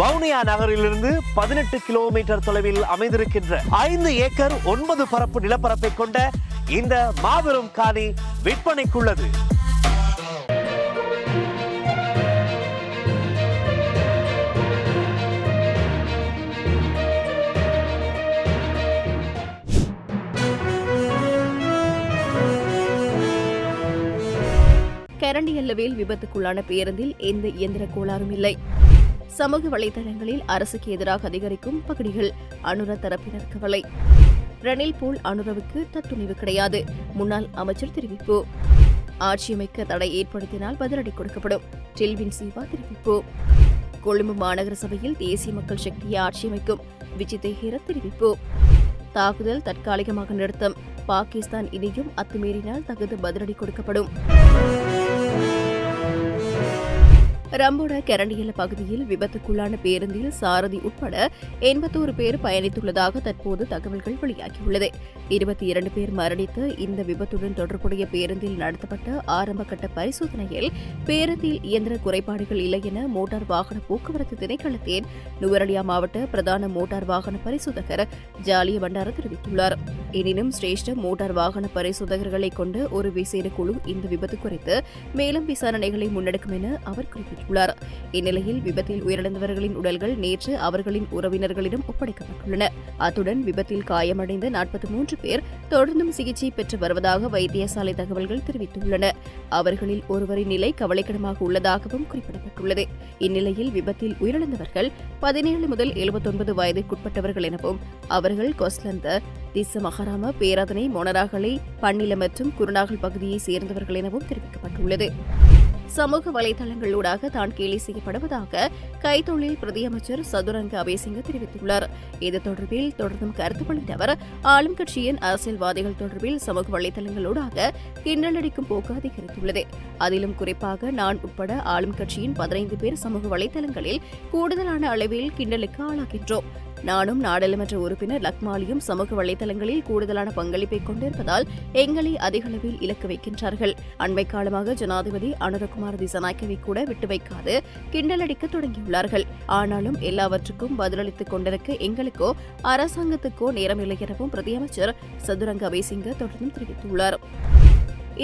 வவுனியா நகரிலிருந்து பதினெட்டு கிலோமீட்டர் தொலைவில் அமைந்திருக்கின்ற ஐந்து ஏக்கர் ஒன்பது பரப்பு நிலப்பரப்பை கொண்ட இந்த மாபெரும் காணி விற்பனைக்குள்ளது. கரண்டியல்லவேல் விபத்துக்குள்ளான பேருந்தில் எந்த இயந்திர கோளாறும் இல்லை. சமூக வலைதளங்களில் அரசுக்கு எதிராக அதிகரிக்கும் பகடிகள். அனுர தரப்பினர் கவலை. ரணில் போல் அனுரவுக்கு தத்துணிவு கிடையாது. முன்னாள் அமைச்சர் தெரிவிப்பு. ஆட்சியமைக்க தடை ஏற்படுத்தினால் பதிலடி கொடுக்கப்படும். டெல்வின் சீவா தெரிவிப்பு. கொழும்பு மாநகர சபையில் தேசிய மக்கள் சக்தியை ஆட்சியமைக்கும். விஜித் ஹேர தெரிவிப்பு. தாக்குதல் தற்காலிகமாக நிறுத்தம். பாகிஸ்தான் இனியும் அத்துமீறினால் தகுந்த பதிலடி கொடுக்கப்படும். ரம்போட கரண்டியல பகுதியில் விபத்துக்குள்ளான பேருந்தில் சாரதி உட்பட எண்பத்தோரு பேர் பயணித்துள்ளதாக தற்போது தகவல்கள் வெளியாகியுள்ளது. இருபத்தி இரண்டு பேர் மரணித்து இந்த விபத்துடன் தொடர்புடைய பேருந்தில் நடத்தப்பட்ட ஆரம்பகட்ட பரிசோதனையில் பேருந்தில் இயந்திர குறைபாடுகள் இல்லை என மோட்டார் வாகன போக்குவரத்து திணைக்களத்தின் நுவரலியா மாவட்ட பிரதான மோட்டார் வாகன பரிசோதகர் ஜாலிய பண்டார தெரிவித்துள்ளார். எனினும் சிரேஷ்ட மோட்டார் வாகன பரிசோதகர்களை கொண்ட ஒரு விசேட குழு இந்த விபத்து குறித்து மேலும் விசாரணைகளை முன்னெடுக்கும் என அவர் தெரிவித்துள்ளார். இந்நிலையில் விபத்தில் உயிரிழந்தவர்களின் உடல்கள் நேற்று அவர்களின் உறவினர்களிடம் ஒப்படைக்கப்பட்டுள்ளன. அத்துடன் விபத்தில் காயமடைந்த நாற்பத்தி மூன்று பேர் தொடர்ந்தும் சிகிச்சை பெற்று வருவதாக வைத்தியசாலை தகவல்கள் தெரிவித்துள்ளன. அவர்களில் ஒருவரின் நிலை கவலைக்கிடமாக உள்ளதாகவும் குறிப்பிடப்பட்டுள்ளது. இந்நிலையில் விபத்தில் உயிரிழந்தவர்கள் பதினேழு முதல் எழுபத்தொன்பது வயதிற்குட்பட்டவர்கள் எனவும் அவர்கள் கொஸ்லந்த திச மகாராம பேராதனை மொனராகலை பன்னில மற்றும் குருநாகல் பகுதியைச் சேர்ந்தவர்கள் எனவும் தெரிவிக்கப்பட்டுள்ளது. சமூக வலைதளங்களூடாக தான் கேலி செய்யப்படுவதாக கைத்தொழில் பிரதியமைச்சர் சதுரங்க அபேசிங்க தெரிவித்துள்ளார். இது தொடர்பில் தொடர்ந்தும் கருத்து வெளியிட்ட அவர் ஆளும் கட்சியின் அரசியல்வாதிகள் தொடர்பில் சமூக வலைதளங்களூடாக கிண்டலடிக்கும் போக்கு அதிகரித்துள்ளது. அதிலும் குறிப்பாக நான் உட்பட ஆளும் கட்சியின் பதினைந்து பேர் சமூக வலைதளங்களில் கூடுதலான அளவில் கிண்டலுக்கு ஆளாகின்றோம். நானும் நாடாளுமன்ற உறுப்பினர் லக்மாலியும் சமூக வலைதளங்களில் கூடுதலான பங்களிப்பை கொண்டிருப்பதால் எங்களை அதிகளவில் இலக்கு வைக்கின்றார்கள். அண்மை காலமாக ஜனாதிபதி அனுரகுமார் திசநாயக்கவை கூட விட்டு வைக்காது கிண்டலடிக்க தொடங்கியுள்ளார்கள். ஆனாலும் எல்லாவற்றுக்கும் பதிலளித்துக் கொண்டிருக்க எங்களுக்கோ அரசாங்கத்துக்கோ நேரமில்லை எனவும் பிரதியமைச்சர் சதுரங்க அபேசிங்க தொடர்ந்தும் தெரிவித்துள்ளார்.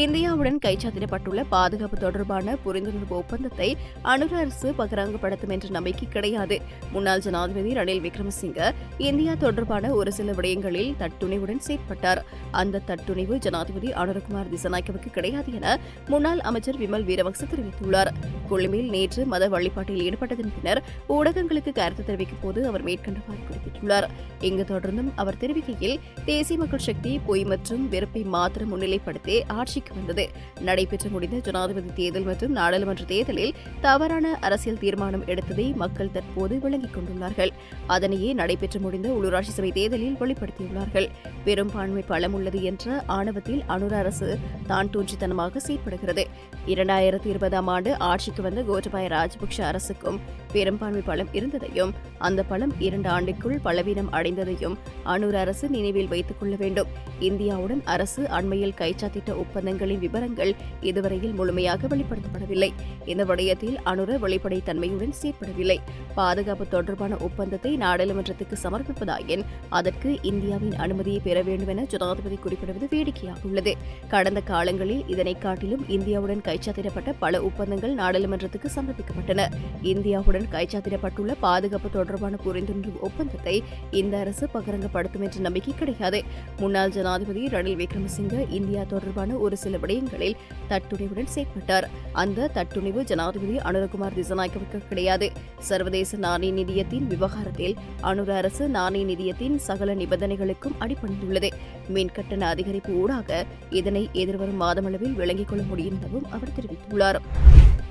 இந்தியாவுடன் கைச்சாத்திடப்பட்டுள்ள பாதுகாப்பு தொடர்பான புரிந்துணர்வு ஒப்பந்தத்தை அனுர அரசு பகிரங்கப்படுத்தும் என்ற நம்பிக்கை கிடையாது. முன்னாள் ஜனாதிபதி ரணில் விக்ரமசிங்க இந்தியா தொடர்பான ஒரு சில விடயங்களில் தட்டுணிவுடன் செயற்பட்டார். அந்த தட்டுணிவு ஜனாதிபதி அனுரகுமார் திசநாயக்கவுக்கு கிடையாது என முன்னாள் அமைச்சர் விமல் வீரவக்ச தெரிவித்துள்ளார். கொழும்பில் நேற்று மத வழிபாட்டில் ஈடுபட்டதன் பின்னர் ஊடகங்களுக்கு கருத்து தெரிவிக்கும் போது அவர் மேற்கண்டவாறு குறிப்பிட்டுள்ளார். இங்கு தொடர்ந்தும் அவர் தெரிவிக்கையில் தேசிய மக்கள் சக்தி பொய் மற்றும் வெறுப்பை மாத்திரம் முன்னிலைப்படுத்தி ஆட்சிக்கு முடிவுக்கு வந்தது நடைபெற்று முடிந்த ஜனாதிபதி தேர்தல் மற்றும் நாடாளுமன்ற தேர்தலில் தவறான அரசியல் தீர்மானம் எடுத்ததை மக்கள் தற்போது விளங்கிக் கொண்டுள்ளார்கள். அதனையே நடைபெற்று முடிந்த உள்ளூராட்சி சபை தேர்தலில் வெளிப்படுத்தியுள்ளார்கள். பெரும்பான்மை பலம் உள்ளது என்ற ஆணவத்தில் அனுர அரசு தான் தோன்றித்தனமாக செயற்படுகிறது. இரண்டாயிரத்தி இருபதாம் ஆண்டு ஆட்சிக்கு வந்த கோட்டபாய ராஜபக்ஷ அரசுக்கும் பெரும்பான்மை பலம் இருந்ததையும் அந்த பலம் இரண்டு ஆண்டுக்குள் பலவீனம் அடைந்ததையும் அனுர் அரசு நினைவில் வைத்துக் கொள்ள வேண்டும். இந்தியாவுடன் அரசு அண்மையில் கைச்சாத்திட்ட ஒப்பந்தங்கள் ஒப்பந்தங்களின் விவரங்கள் இதுவரையில் முழுமையாக வெளிப்படுத்தப்படவில்லை. இந்த விடயத்தில் அனுர வெளிப்படைத்தன்மையுடன் செயற்படவில்லை. பாதுகாப்பு தொடர்பான ஒப்பந்தத்தை நாடாளுமன்றத்துக்கு சமர்ப்பிப்பதாயின் அதற்கு இந்தியாவின் அனுமதியை பெற வேண்டும் என ஜனாதிபதி குறிப்பிடுவது வேடிக்கையாக உள்ளது. கடந்த காலங்களில் இதனை காட்டிலும் இந்தியாவுடன் கைச்சாத்திடப்பட்ட பல ஒப்பந்தங்கள் நாடாளுமன்றத்துக்கு சமர்ப்பிக்கப்பட்டன. இந்தியாவுடன் கைச்சாத்திடப்பட்டுள்ள பாதுகாப்பு தொடர்பான புரிந்துணர்வு ஒப்பந்தத்தை இந்த அரசு பகிரங்கப்படுத்தும் என்ற நம்பிக்கை கிடையாது. முன்னாள் ஜனாதிபதி ரணில் விக்ரமசிங்க இந்தியா தொடர்பான ஒரு சில விடயங்களில் தட்டுணிவுடன் செயற்பட்டார். அந்த தட்டுணிவு ஜனாதிபதி அனுரகுமார் திசநாயக்கவுக்கு கிடையாது. சர்வதேச நாணய நிதியத்தின் விவகாரத்தில் அனுர அரசு நாணய நிதியத்தின் சகல நிபந்தனைகளுக்கும் அடிபணிந்துள்ளது மின்கட்டண அதிகரிப்பு ஊடாக இதனை எதிர்வரும் மாதமளவில் விளங்கிக் கொள்ள முடியும் எனவும் அவர் தெரிவித்துள்ளார்.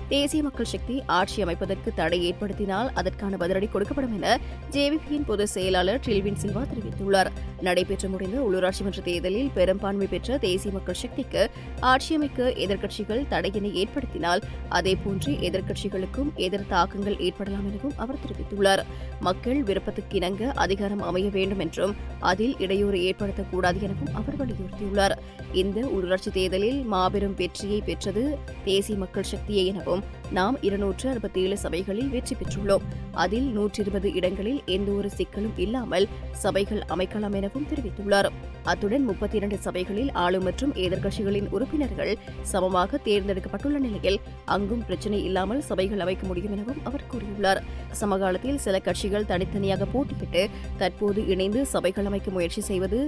தேசிய மக்கள் சக்தி ஆட்சி அமைப்பதற்கு தடை ஏற்படுத்தினால் அதற்கான பதிலடி கொடுக்கப்படும் என ஜேவிபியின் பொதுச் செயலாளர் டில்வின் சில்வா தெரிவித்துள்ளார். நடைபெற்று முடிந்த உள்ளூராட்சி மன்ற தேர்தலில் பெரும்பான்மை பெற்ற தேசிய மக்கள் சக்திக்கு ஆட்சியமைக்க எதிர்க்கட்சிகள் தடையினை ஏற்படுத்தினால் அதேபோன்று எதிர்க்கட்சிகளுக்கும் எதிர் தாக்கங்கள் ஏற்படலாம் எனவும் அவர் தெரிவித்துள்ளார். மக்கள் விருப்பத்துக்கு இணங்க அதிகாரம் அமைய வேண்டும் என்றும் அதில் இடையூறு ஏற்படுத்தக்கூடாது எனவும் அவர் வலியுறுத்தியுள்ளார். இந்த உள்ளூராட்சி தேர்தலில் மாபெரும் வெற்றியை பெற்றது தேசிய மக்கள் சக்தியே எனவும் எனவும் நாம் இருநூற்று அறுபத்தி ஏழு சபைகளில் வெற்றி பெற்றுள்ளோம். அதில் நூற்றி இருபது இடங்களில் எந்த ஒரு சிக்கலும் இல்லாமல் சபைகள் அமைக்கலாம் எனவும் தெரிவித்துள்ளார். அத்துடன் முப்பத்தி இரண்டு சபைகளில் ஆளும் மற்றும் எதிர்க்கட்சிகளின் உறுப்பினர்கள் சமமாக தேர்ந்தெடுக்கப்பட்டுள்ள நிலையில் அங்கும் பிரச்சினை இல்லாமல் சபைகள் அமைக்க முடியும் எனவும் அவர் கூறியுள்ளார். சமகாலத்தில் சில கட்சிகள் தனித்தனியாக போட்டியிட்டு தற்போது இணைந்து சபைகள் அமைக்க முயற்சி செய்வது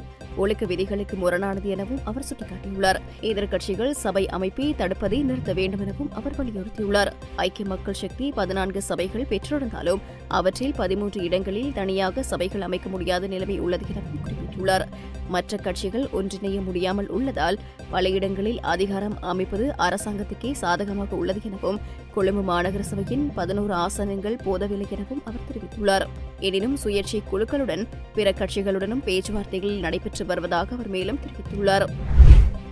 ஒழுக்க விதிகளுக்கு முரணானது எனவும் அவர் சுட்டிக்காட்டியுள்ளார். எதிர்க்கட்சிகள் சபை அமைப்பை தடுப்பதை நிறுத்த வேண்டும் எனவும் அவர் வலியுறுத்தினார் வலியுறுத்தியுள்ளார் ஐக்கிய மக்கள் சக்தி பதினான்கு சபைகள் பெற்றிருந்தாலும் அவற்றில் பதிமூன்று இடங்களில் தனியாக சபைகள் அமைக்க முடியாத நிலைமை உள்ளது எனவும் குறிப்பிட்டுள்ளார். மற்ற கட்சிகள் ஒன்றிணைய முடியாமல் உள்ளதால் பல இடங்களில் அதிகாரம் அமைப்பது அரசாங்கத்துக்கே சாதகமாக உள்ளது எனவும் கொழும்பு மாநகர சபையின் பதினோரு ஆசனங்கள் போதவில்லை எனவும் அவர் தெரிவித்துள்ளார். எனினும் சுயேட்சை குழுக்களுடன் பிற கட்சிகளுடனும் பேச்சுவார்த்தைகள் நடைபெற்று வருவதாக அவர் மேலும் தெரிவித்துள்ளார்.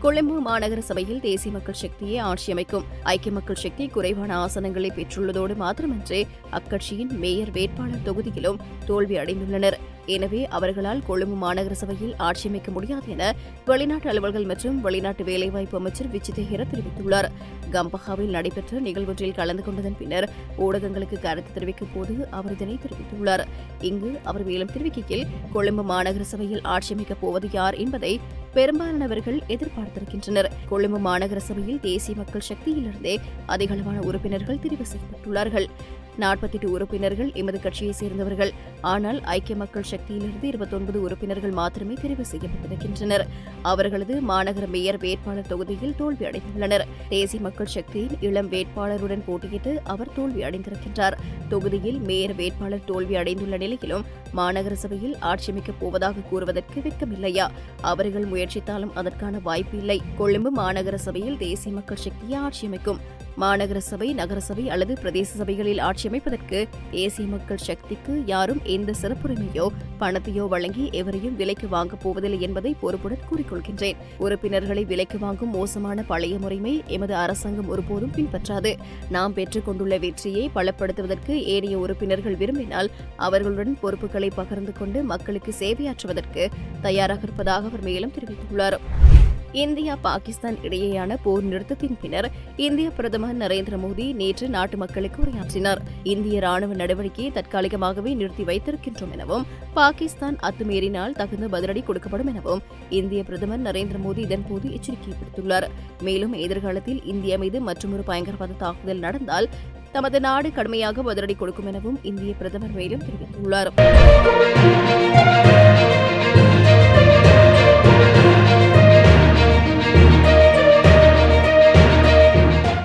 கொழும்பு மாநகர சபையில் தேசிய மக்கள் சக்தியை ஆட்சி அமைக்கும். ஐக்கிய மக்கள் சக்தி குறைவான ஆசனங்களை பெற்றுள்ளதோடு மாத்திரமன்றி அக்கட்சியின் மேயர் வேட்பாளர் தொகுதியிலும் தோல்வி அடைந்துள்ளனர். எனவே அவர்களால் கொழும்பு மாநகர சபையில் ஆட்சி அமைக்க முடியாது என வெளிநாட்டு அலுவல்கள் மற்றும் வெளிநாட்டு வேலைவாய்ப்பு அமைச்சர் விஜிதஹிர தெரிவித்துள்ளார். கம்பஹாவில் நடைபெற்ற நிகழ்வொன்றில் கலந்து கொண்டதன் பின்னர் ஊடகங்களுக்கு கருத்து தெரிவிக்கும் போது அவர் இதனை தெரிவித்துள்ளார். இங்கு அவர் மேலும் தெரிவிக்கையில் கொழும்பு மாநகர சபையில் ஆட்சி அமைக்கப் போவது யார் என்பதை பெரும்பாலானவர்கள் எதிர்பார்த்திருக்கின்றனர். கொழும்பு மாநகர சபையில் தேசிய மக்கள் சக்தியிலிருந்தே அதிகளவான உறுப்பினர்கள் தெரிவு செய்யப்பட்டுள்ளார்கள். நாற்பத்தி எட்டு உறுப்பினர்கள் எமது கட்சியைச் சேர்ந்தவர்கள். ஆனால் ஐக்கிய மக்கள் சக்தியிலிருந்து இருபத்தொன்பது உறுப்பினர்கள் மாத்திரமே தெரிவு செய்யப்பட்டிருக்கின்றனர். அவர்களது மாநகர மேயர் வேட்பாளர் தொகுதியில் தோல்வி அடைந்துள்ளனர். தேசிய மக்கள் சக்தியின் இளம் வேட்பாளருடன் போட்டியிட்டு அவர் தோல்வி அடைந்திருக்கின்றார். தொகுதியில் மேயர் வேட்பாளர் தோல்வி அடைந்துள்ள நிலையிலும் மாநகர சபையில் ஆட்சியமைக்கப் போவதாக கூறுவதற்கு வெட்கமில்லையா அவர்கள் முயற்சித்தாலும் அதற்கான வாய்ப்பு இல்லை. கொழும்பு மாநகர சபையில் தேசிய மக்கள் சக்தியை ஆட்சியமைக்கும் மாநகர சபை நகரசபை அல்லது பிரதேச சபைகளில் ஆட்சி அமைப்பதற்கு தேசிய மக்கள் சக்திக்கு யாரும் எந்த சிறப்புரிமையோ பணத்தையோ வழங்கி எவரையும் விலைக்கு வாங்கப் போவதில்லை என்பதை பொறுப்புடன் கூறிக்கொள்கின்றேன். உறுப்பினர்களை விலைக்கு வாங்கும் மோசமான பழைய முறைமை எமது அரசாங்கம் ஒருபோதும் பின்பற்றாது. நாம் பெற்றுக் கொண்டுள்ள வெற்றியை பலப்படுத்துவதற்கு ஏனைய உறுப்பினர்கள் விரும்பினால் அவர்களுடன் பொறுப்புகளை பகிர்ந்து கொண்டு மக்களுக்கு சேவையாற்றுவதற்கு தயாராக இருப்பதாக அவர் மேலும் தெரிவித்துள்ளார். இந்தியா பாகிஸ்தான் இடையேயான போர் நிறுத்தத்தின் பின்னர் இந்திய பிரதமர் நரேந்திர மோடி நேற்று நாட்டு மக்களுக்கு உரையாற்றினார். இந்திய ராணுவ நடவடிக்கையை தற்காலிகமாகவே நிறுத்தி வைத்திருக்கின்றோம் எனவும் பாகிஸ்தான் அத்துமீறினால் தகுந்த பதிலடி கொடுக்கப்படும் எனவும் இந்திய பிரதமர் நரேந்திர மோடி இதன்போது எச்சரிக்கை விடுத்துள்ளார். மேலும் எதிர்காலத்தில் இந்தியா மீது மற்றொரு பயங்கரவாத தாக்குதல் நடந்தால் தமது நாடு கடுமையாக பதிலடி கொடுக்கும் எனவும் இந்திய பிரதமர் மேலும் தெரிவித்துள்ளார்.